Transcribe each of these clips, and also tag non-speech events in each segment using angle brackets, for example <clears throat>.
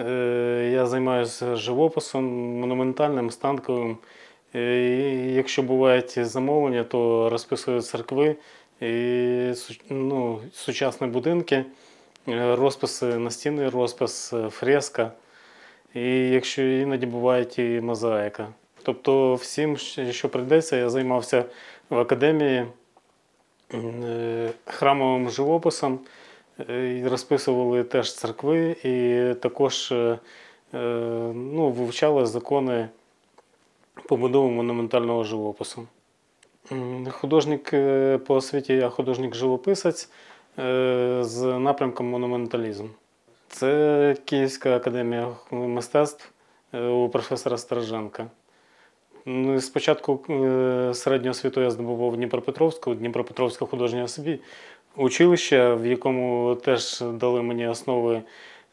Е, Я займаюся живописом, монументальним, станковим. Е, і Якщо бувають замовлення, то розписую церкви, і, ну, сучасні будинки, е, розписи настінний розпис, е, фреска. І якщо іноді буває і мозаїка. Тобто всім, що прийдеться, я займався в академії е, храмовим живописом, е, розписували теж церкви, і також е, е, ну, вивчали закони побудови монументального живопису. Художник е, по освіті, я художник-живописець е, з напрямком монументалізм. Це Київська академія мистецтв е, у професора Стороженка. Ну, Спочатку е, середню освіту я здобував в Дніпропетровську, Дніпропетровське художнє осві- училище, в якому теж дали мені основи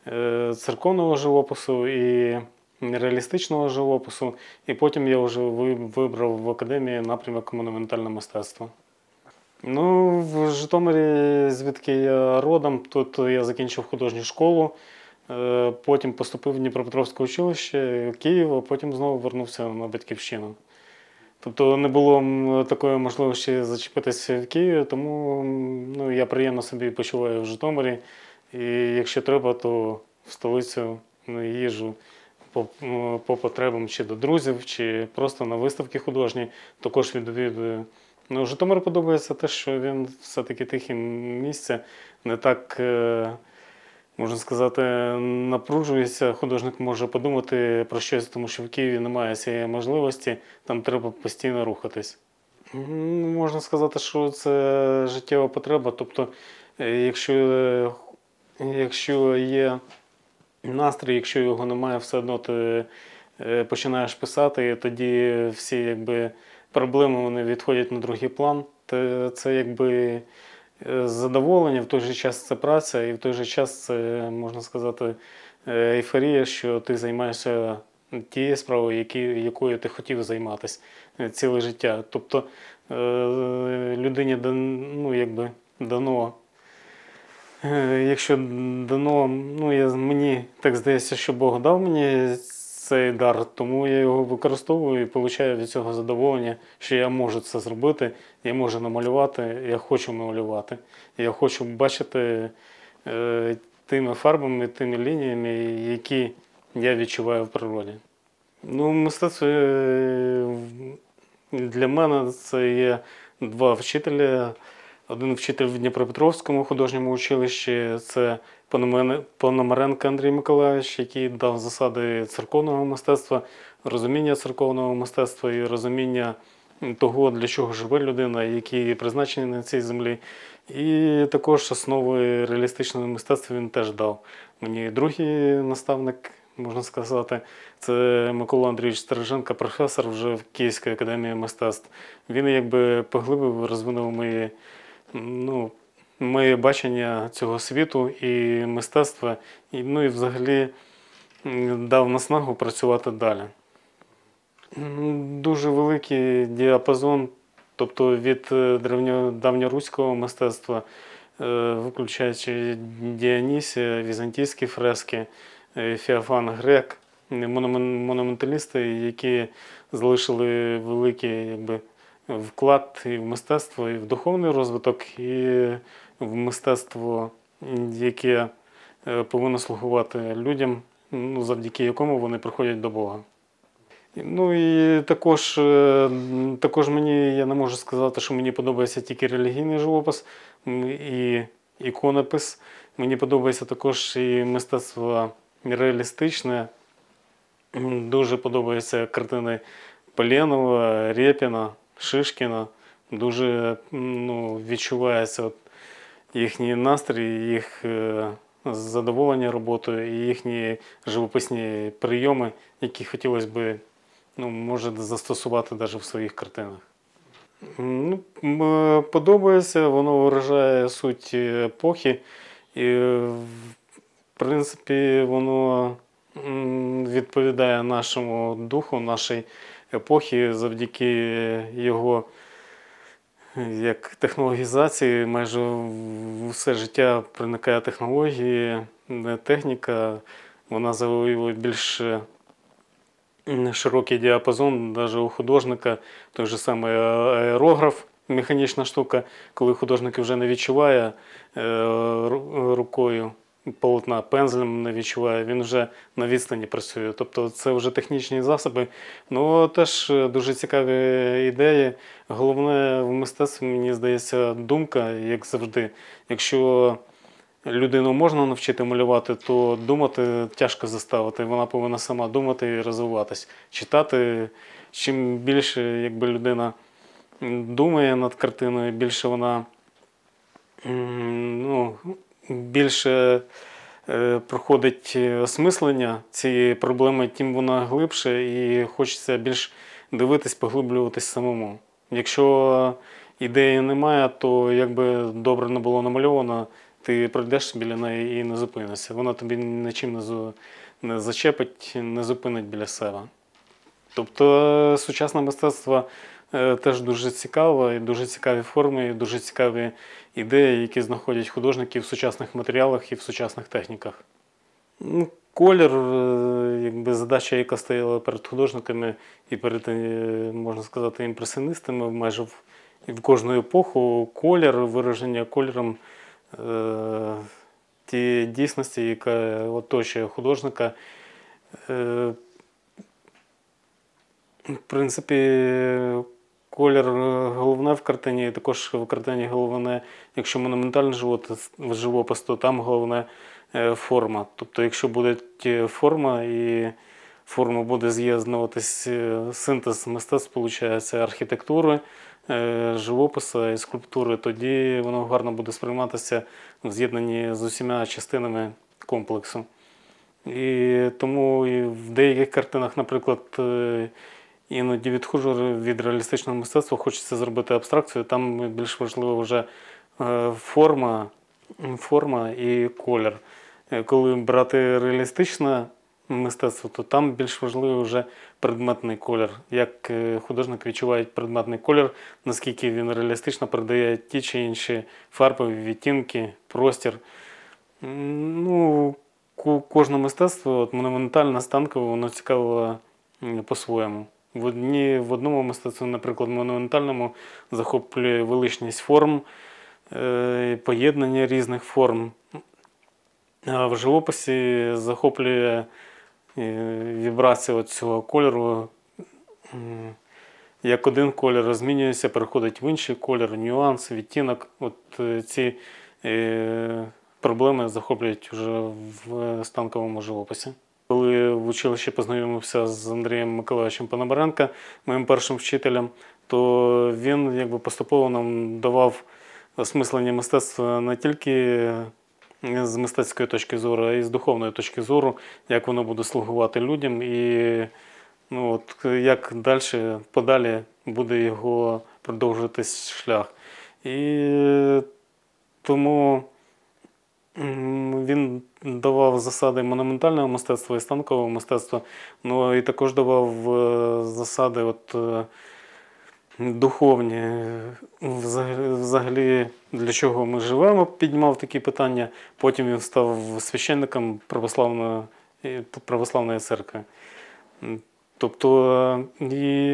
е, церковного живопису і реалістичного живопису. І потім я вже вибрав в академії напрямок монументальне мистецтво. Ну, в Житомирі, звідки я родом, тут я закінчив художню школу, е, потім поступив в Дніпропетровське училище Київ, а потім знову вернувся на батьківщину. Тобто не було такої можливості зачепитися в Києві, тому ну, я приємно собі почуваю в Житомирі. І якщо треба, то в столицю ну, їжу по, по потребам чи до друзів, чи просто на виставки художні, також відвідую. Ну, Житомир подобається те, що він все-таки тихе місце, не так, е, можна сказати, напружується. Художник може подумати про щось, тому що в Києві немає цієї можливості, там треба постійно рухатись. Ну, Можна сказати, що це життєва потреба. Тобто, е, якщо, якщо є настрій, якщо його немає, все одно ти е, починаєш писати, і тоді всі якби, проблеми вони відходять на другий план. Це якби задоволення, в той же час це праця, і в той же час це, можна сказати, е, ейфорія, що ти займаєшся тією справою, якою ти хотів займатися е, ціле життя. Тобто е, людині ну, якби, дано. Е, Якщо дано, ну я, мені так здається, що Бог дав мені цей дар, тому я його використовую і отримую від цього задоволення, що я можу це зробити, я можу намалювати, я хочу малювати. Я хочу бачити е, тими фарбами, тими лініями, які я відчуваю в природі. Ну, мистецтво е, для мене це є два вчителя. Один вчитель в Дніпропетровському художньому училищі це Пономаренко Андрій Миколаївич, який дав засади церковного мистецтва, розуміння церковного мистецтва і розуміння того, для чого живе людина, які призначені на цій землі. І також основи реалістичного мистецтва він теж дав. Мені другий наставник, можна сказати, це Микола Андрійович Стороженко, професор вже в Київській академії мистецтв. Він якби поглибив, розвинув мої ну, моє бачення цього світу і мистецтва, і, ну і взагалі дав наснагу працювати далі. Дуже великий діапазон, тобто від е, давньоруського мистецтва, е, виключаючи Діонісія, візантійські фрески, е, Феофан Грек, монументалісти, які залишили великий якби, вклад і в мистецтво, і в духовний розвиток, і в мистецтво, яке е, повинно слугувати людям, ну, завдяки якому вони приходять до Бога. Ну і також, е, також мені я не можу сказати, що мені подобається тільки релігійний живопис і іконопис. Мені подобається також і мистецтво реалістичне. Дуже подобаються картини Поленова, Рєпіна, Шишкіна. Дуже ну, відчувається їхній настрій, їх е, задоволення роботою і їхні живописні прийоми, які хотілося б ну, може застосувати навіть в своїх картинах. Ну, подобається, воно виражає суть епохи, і, в принципі, воно відповідає нашому духу, нашій епохі завдяки його як технологізації, майже все життя проникає технології, техніка, вона завоює більш широкий діапазон, навіть у художника, той же самий аерограф, механічна штука, коли художник вже не відчуває е, рукою полотна, пензлем не відчуває, він вже на відстані працює. Тобто це вже технічні засоби. Ну теж е, дуже цікаві ідеї. Головне в мистецтві, мені здається, думка, як завжди. Якщо людину можна навчити малювати, то думати тяжко заставити. Вона повинна сама думати і розвиватись. Читати. Чим більше якби, людина думає над картиною, більше вона ну, більше е, проходить е, осмислення цієї проблеми, тим вона глибше і хочеться більш дивитись, поглиблюватись самому. Якщо ідеї немає, то якби добре не було намальовано, ти пройдеш біля неї і не зупинишся. Вона тобі нічим не, зачепить, не зупинить біля себе. Тобто е, сучасне мистецтво теж дуже цікаве, і дуже цікаві форми, і дуже цікаві ідеї, які знаходять художники в сучасних матеріалах і в сучасних техніках. Ну, колір, е, якби задача, яка стояла перед художниками і перед, е, можна сказати, імпресіоністами майже в, в кожну епоху, колір, вираження кольором е, ті дійсності, яка оточує художника. Е, в принципі, колір е, головне в картині, і також в картині головне, якщо монументальний живопис, то там головне е, форма. Тобто, якщо буде форма і форма буде з'єднуватись, е, синтез мистецтв, архітектури, е, живопису і скульптури, тоді воно гарно буде сприйматися в з'єднанні з усіма частинами комплексу. І тому в деяких картинах, наприклад, е, іноді відходжу від реалістичного мистецтва, хочеться зробити абстракцію. Там більш важлива вже е, форма, форма і колір. Е, Коли брати реалістичне мистецтво, то там більш важливий вже предметний колір. Як е, художник відчуває предметний колір, наскільки він реалістично передає ті чи інші фарбові відтінки, простір. Ну, кожне мистецтво, от монументальне, станкове, воно цікаво по-своєму. В, одні, в одному мистецтві, наприклад, монументальному захоплює величність форм, е, поєднання різних форм. А в живописі захоплює е, вібрація цього кольору. Як один колір змінюється, переходить в інший колір, нюанс, відтінок. От е, ці проблеми захоплюють вже в станковому живописі. Коли в училищі познайомився з Андрієм Миколаївичем Пономаренко, моїм першим вчителем, то він якби поступово нам давав осмислення мистецтва не тільки з мистецької точки зору, а й з духовної точки зору, як воно буде слугувати людям і ну, от, як далі, подалі буде його продовжуватись шлях. І тому він давав засади монументального мистецтва і станкового мистецтва, ну і також давав е, засади от, е, духовні. Взагалі, для чого ми живемо, піднімав такі питання. Потім він став священником православної, е, православної церкви. Тобто, і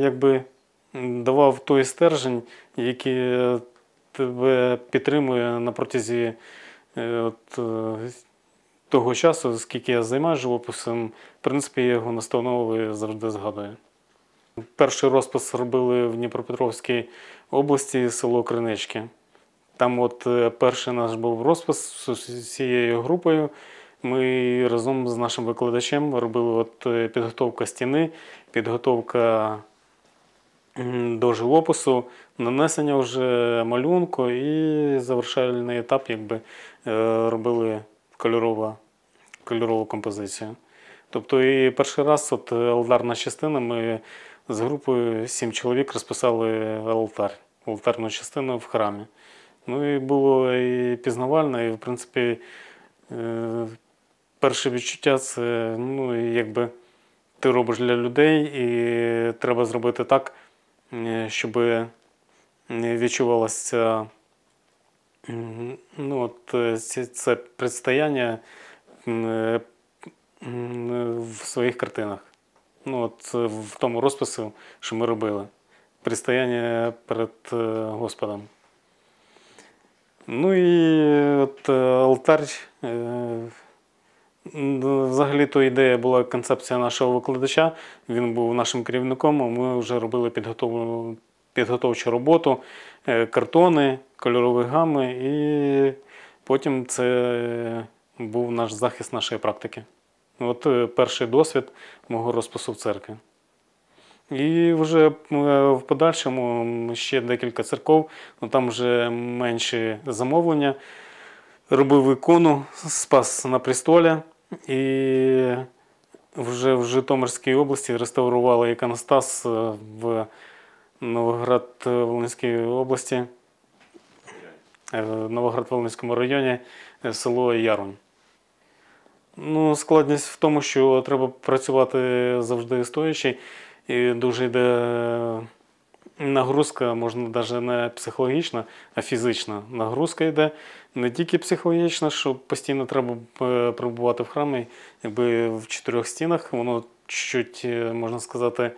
якби давав той стержень, який тебе підтримує на протязі от, е, того часу, скільки я займаюся живописом, в принципі, я його настанови завжди згадую. Перший розпис робили в Дніпропетровській області, село Кринички. Там от е, перший наш був розпис з усією групою. Ми разом з нашим викладачем робили от е, підготовка стіни, підготовка до живопису, нанесення вже малюнку і завершальний етап, якби е, робили кольорова, кольорову композицію. Тобто і перший раз от е, алтарна частина ми з групою сім чоловік розписали алтар, алтарну частину в храмі. Ну і було і пізнавально, і в принципі е, перше відчуття це ну, якби ти робиш для людей, і треба зробити так, щоб відчувалося ну, от, е, це предстояння е, в своїх картинах. Ну, от е, в тому розпису, що ми робили. Пристояння перед е, Господом. Ну і от е, алтарь. М, Взагалі то ідея була концепція нашого викладача. Він був нашим керівником. а Ми вже робили підготов... підготовчу роботу, е, картони, кольорові гами, і потім це був наш захист нашої практики. От е, перший досвід мого розпису в церкві. І вже е, в подальшому ще декілька церков, ну там вже менші замовлення. Робив ікону Спас на престолі. І вже в Житомирській області реставрували іконостас е, в Новоград-Волинській області, е, в Новоград-Волинському районі, е, село Ярунь. Ну, складність в тому, що треба працювати завжди стоячи, і дуже йде нагрузка, можна навіть не психологічна, а фізична. Нагрузка йде не тільки психологічна, що постійно треба е, перебувати в храмі, якби в чотирьох стінах, воно чуть, е, можна сказати,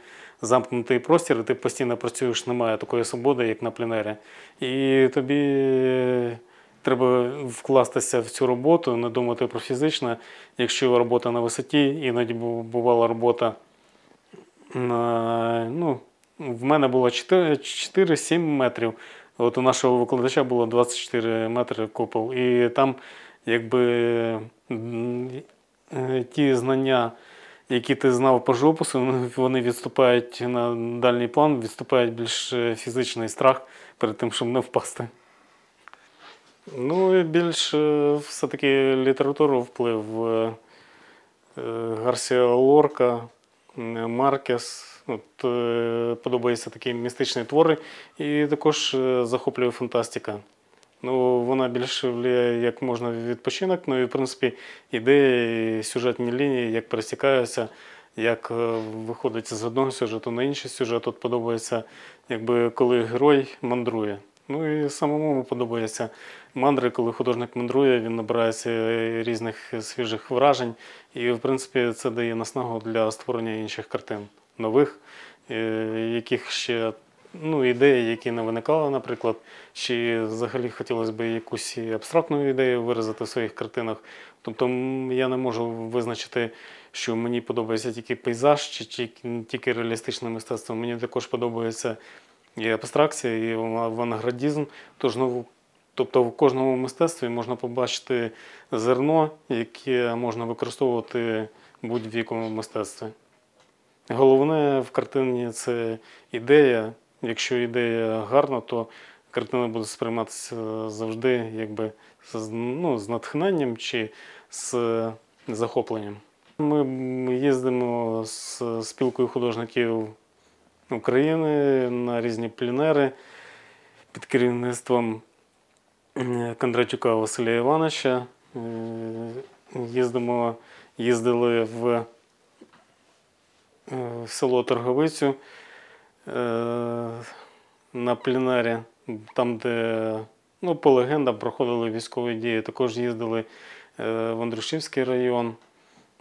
замкнутий простір, і ти постійно працюєш, немає такої свободи, як на пленері. І тобі е, треба вкластися в цю роботу, не думати про фізичне. Якщо робота на висоті, іноді бувала робота на, ну, в мене було 4 4-7 метрів. От у нашого викладача було 24 метри купол. І там, якби е, ті знання, які ти знав по живопису, вони- відступають на дальній план, відступають більш е, фізичний страх перед тим, щоб не впасти. Ну і більш е, все-таки літературу вплив Гарсія Лорка, Маркес. От, е, подобаються такі містичні твори, і також е, захоплює фантастика. Ну, вона більше влияє як можна відпочинок, ну і в принципі ідеї, сюжетні лінії, як пересікаються, як е, виходить з одного сюжету на інший сюжет. От подобається, якби коли герой мандрує. Ну і самому подобається мандри, коли художник мандрує, він набирається різних свіжих вражень, і в принципі це дає наснагу для створення інших картин, нових, е, яких ще ну, ідеї, які не виникали, наприклад, чи взагалі хотілося б якусь абстрактну ідею виразити в своїх картинах. Тобто я не можу визначити, що мені подобається тільки пейзаж, чи тільки- реалістичне мистецтво. Мені також подобається і абстракція, і авангардізм. Тож, ну, тобто в кожному мистецтві можна побачити зерно, яке можна використовувати в будь-якому мистецтві. Головне в картині це ідея. Якщо ідея гарна, то картина буде сприйматися завжди якби з, ну, з натхненням чи з захопленням. Ми їздимо з спілкою художників України на різні пленери під керівництвом е, Кондратюка Василя Івановича. Е, Їздимо, їздили в, в село Торговицю е, на пленері, там, де ну, по легендам проходили військові дії. Також їздили е, в Андрушівський район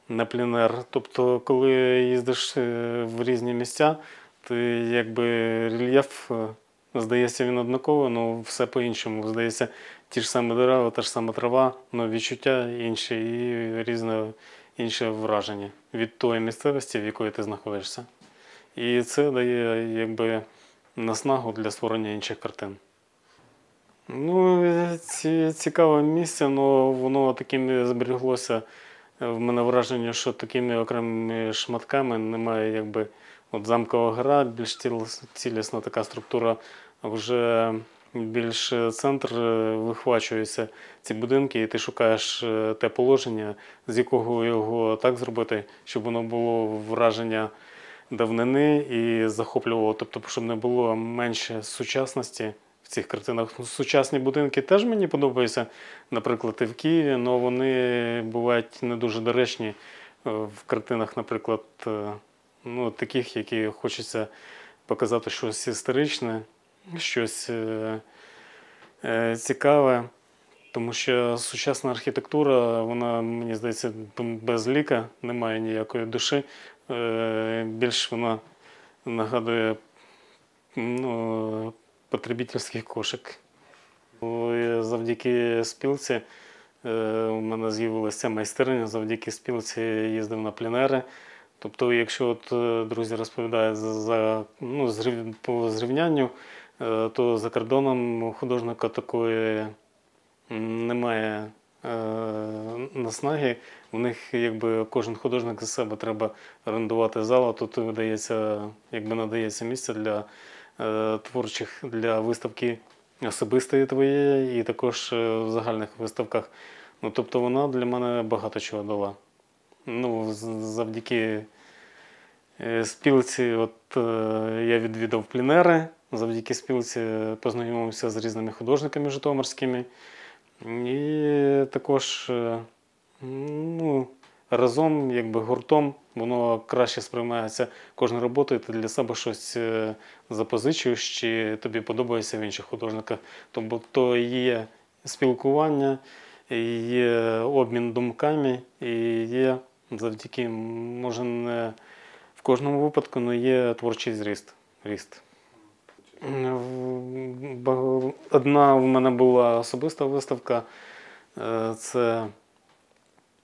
на пленер. Тобто, коли їздиш е, в різні місця, ти якби рельєф е, здається він однаковий, але все по-іншому. Здається, ті ж самі дерева, та ж сама трава, але відчуття інші і різне інше враження від тої місцевості, в якої ти знаходишся. І це дає якби наснагу для створення інших картин. Ну, ці, цікаве місце, але воно таким зберіглося. В мене враження, що такими окремими шматками немає якби от замкова гора, більш цілісна така структура, вже більш центр е, вихвачується ці будинки, і ти шукаєш е, те положення, з якого його так зробити, щоб воно було враження давнини і захоплювало, тобто, щоб не було менше сучасності в цих картинах. Ну, Сучасні будинки теж мені подобаються, наприклад, і в Києві, але вони бувають не дуже доречні е, в картинах, наприклад, е, ну, таких, які хочеться показати щось історичне, щось е, е, цікаве. Тому що сучасна архітектура, вона, мені здається, без ліка, немає ніякої душі. Е, Більш вона нагадує ну, потребительський кошик. Завдяки спілці у мене з'явилася майстерня, завдяки спілці їздив на пленери. Тобто, якщо от друзі розповідають за, за ну, зрівнянню, то за кордоном художника такої немає е, наснаги. У них якби кожен художник за себе треба орендувати зал, а тут видається, якби надається місце для е, творчих для виставки особистої твоєї і також е, в загальних виставках. Ну, тобто вона для мене багато чого дала. Ну, завдяки е, спілці, от е, я відвідав пленери, завдяки спілці познайомився з різними художниками житомирськими. І також е, ну, разом, якби гуртом, воно краще сприймається кожна робота, і ти для себе щось е, запозичуєш, чи тобі подобається в інших художниках. Тобто то є спілкування, є обмін думками, і є завдяки, може, не в кожному випадку, але є творчий зріст. Ріст. Одна в мене була особиста виставка. е, Це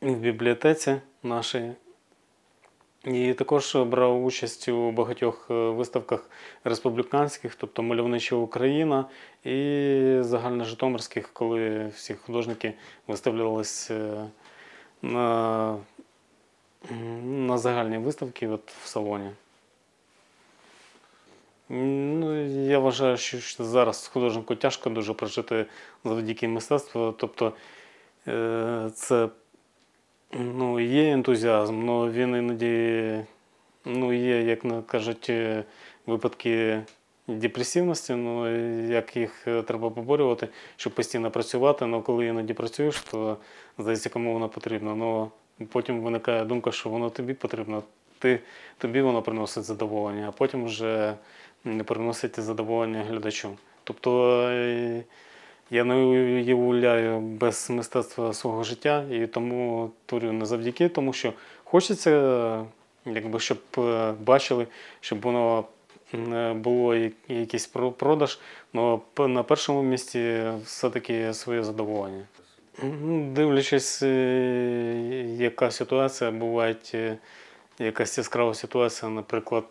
в бібліотеці нашій. І також брав участь у багатьох е, виставках республіканських, тобто Мальовнича Україна і загальножитомирських, коли всі художники виставлялись е, на, на загальні виставки от в салоні. Ну, я вважаю, що зараз художнику тяжко дуже прожити завдяки мистецтву. Тобто е, це ну, є ентузіазм, але він іноді ну, є, як кажуть, е, випадки депресивності, ну, як їх е, треба поборювати, щоб постійно працювати. але коли іноді працюєш, то здається, кому воно потрібно. Ну, потім виникає думка, що воно тобі потрібно, ти, тобі воно приносить задоволення, а потім вже не приносить задоволення глядачу. Тобто е, я не уявляю без мистецтва свого життя і тому творю не завдяки, тому що хочеться, якби, щоб е, бачили, щоб воно е, було якийсь продаж, але на першому місці все-таки своє задоволення. Дивлячись, яка ситуація, буває якась яскрава ситуація, наприклад,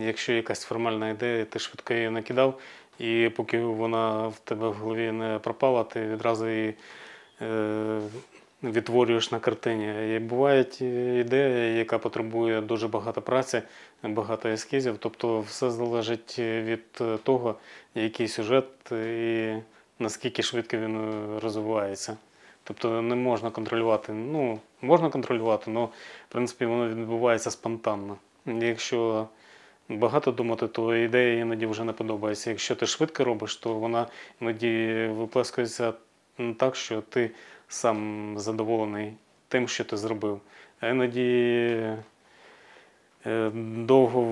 якщо якась формальна ідея, ти швидко її накидав, і поки вона в тебе в голові не пропала, ти відразу її е, відтворюєш на картині. І буває ідея, яка потребує дуже багато праці, багато ескізів, тобто все залежить від того, який сюжет і наскільки швидко він розвивається. Тобто не можна контролювати. Ну, можна контролювати, але в принципі воно відбувається спонтанно. Якщо багато думати, то ідея іноді вже не подобається. Якщо ти швидко робиш, то вона іноді виплескується так, що ти сам задоволений тим, що ти зробив. А іноді е, довго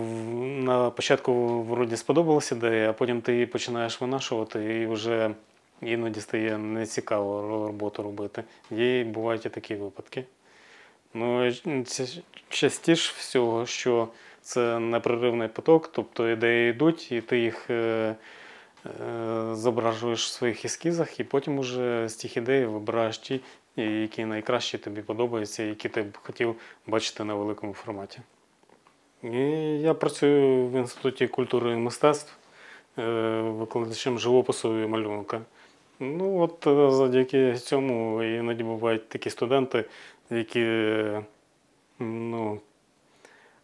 на початку вроді сподобалася ідея, а потім ти її починаєш винашувати і вже іноді стає нецікаво роботу робити. Є бувають і такі випадки. Ну, частіше всього, що це непреривний поток, тобто ідеї йдуть, і ти їх е, е, зображуєш в своїх ескізах, і потім уже з тих ідей вибираєш ті, які найкраще тобі подобаються, які ти б хотів бачити на великому форматі. І я працюю в Інституті культури і мистецтв е, викладачем живопису і малюнка. Ну, от завдяки цьому іноді бувають такі студенти, які ну,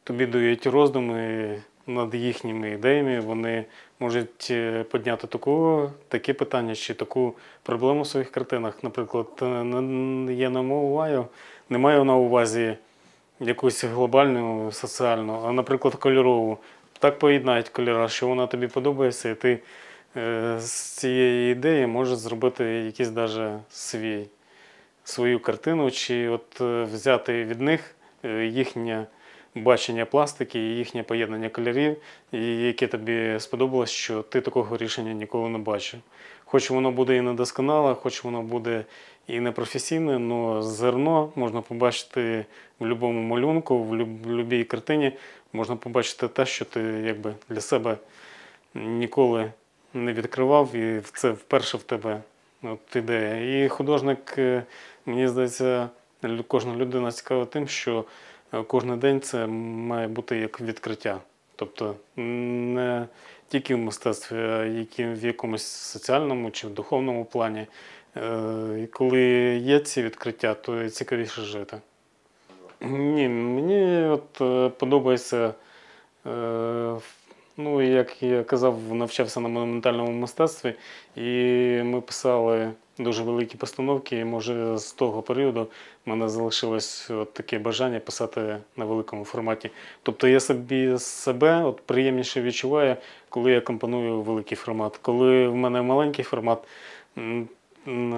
тобі дають роздуми над їхніми ідеями. Вони можуть е, підняти таку, таке питання чи таку проблему в своїх картинах. Наприклад, е, я не маю, не маю на увазі якусь глобальну соціальну, а, наприклад, кольорову. Так поєднають кольори, що вона тобі подобається, і ти е, з цієї ідеї можеш зробити якийсь даже свій, свою картину, чи от взяти від них їхнє бачення пластики і їхнє поєднання кольорів, і яке тобі сподобалось, що ти такого рішення ніколи не бачив. Хоч воно буде і недосконале, хоч воно буде і непрофесійне, але зерно можна побачити в будь-якому малюнку, в будь-якій картині можна побачити те, що ти якби для себе ніколи не відкривав, і це вперше в тебе от ідея. І художник, е, мені здається, кожна людина цікава тим, що кожен день це має бути як відкриття. Тобто не тільки в мистецтві, а які в якомусь соціальному чи в духовному плані. Е, І коли є ці відкриття, то цікавіше жити. Ні, мені от е, подобається, е, ну, як я казав, навчався на монументальному мистецтві, і ми писали дуже великі постановки. І може з того періоду в мене залишилось от таке бажання писати на великому форматі. Тобто я собі себе от приємніше відчуваю, коли я компоную великий формат. Коли в мене маленький формат,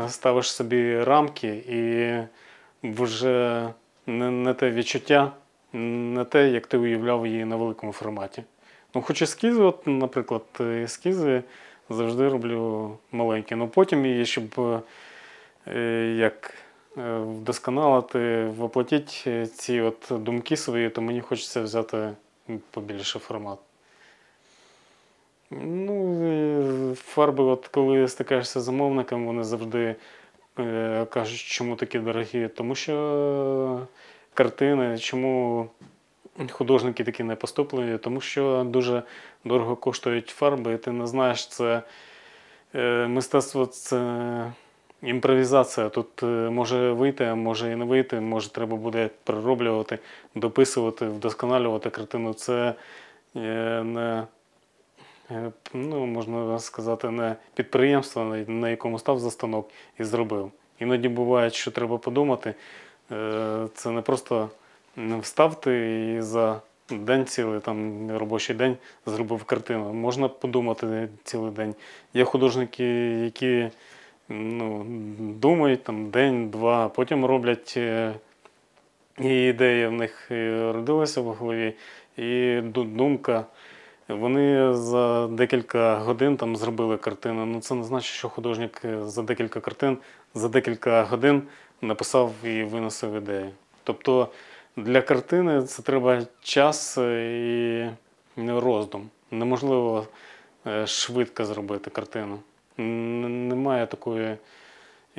ставиш собі рамки і вже не, не те відчуття, не те, як ти уявляв її на великому форматі. Ну, хоч ескізи, от, наприклад, ескізи завжди роблю маленькі. Ну потім щоб е, як е, вдосконалити, воплотити ці от думки свої, то мені хочеться взяти побільше формат. Ну, фарби, от коли стикаєшся з замовником, вони завжди е, кажуть, чому такі дорогі. Тому що картини, чому художники такі не поступлені, тому що дуже дорого коштують фарби, і ти не знаєш, це е, мистецтво це імпровізація. Тут е, може вийти, а може і не вийти, може треба буде перероблювати, дописувати, вдосконалювати картину. Це е, не ну, можна сказати, не підприємство, на- якому став за станок і зробив. Іноді буває, що треба подумати. Це не просто м, встав ти і за день цілий, там робочий день зробив картину. Можна подумати цілий день. Є художники, які ну, думають там день-два, потім роблять. е, І ідея в них е, родилася в голові, і думка. Вони за декілька годин там зробили картину. Ну це не значить, що художник е, за декілька картин, за декілька годин написав і виносив ідею. Тобто для картини це треба час е, і роздум. Неможливо е, швидко зробити картину. Немає такої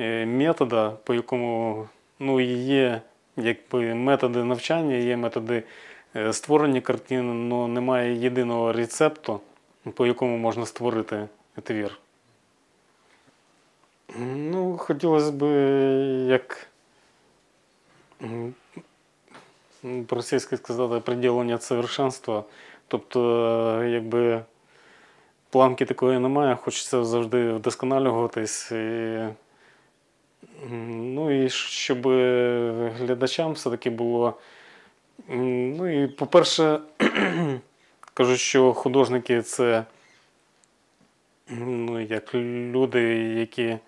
е, метода, по якому ну, є якби, методи навчання, є методи створення картин, але немає єдиного рецепту, по якому можна створити твір. Ну, хотілося б, як м, по-російськи сказати, приділення совершенства. Тобто, е, якби планки такої немає, хочеться завжди вдосконалюватись. І, ну і щоб глядачам все-таки було. Ну і, по-перше, <clears throat> кажуть, що художники це ну, як люди, які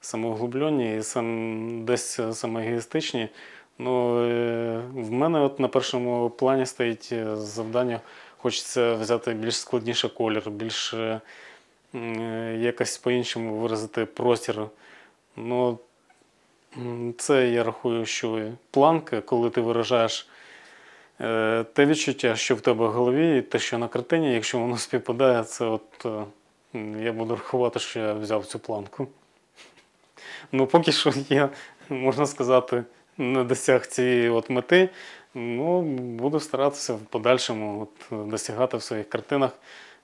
самоуглублені і сам, десь самоегоїстичні. Ну, е, в мене от на першому плані стоїть е, завдання, хочеться взяти більш складніший колір, більш е, якось по-іншому виразити простір. Ну, це я рахую, що планка, коли ти виражаєш те відчуття, що в тебе в голові, і те, що на картині, якщо воно співпадає, це от я буду рахувати, що я взяв цю планку. Ну, поки що я, можна сказати, не досяг цієї от мети. Ну, буду старатися в подальшому от, досягати в своїх картинах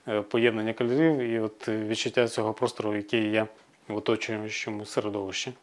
е, поєднання кольорів і от відчуття цього простору, який є в оточуючому середовищі.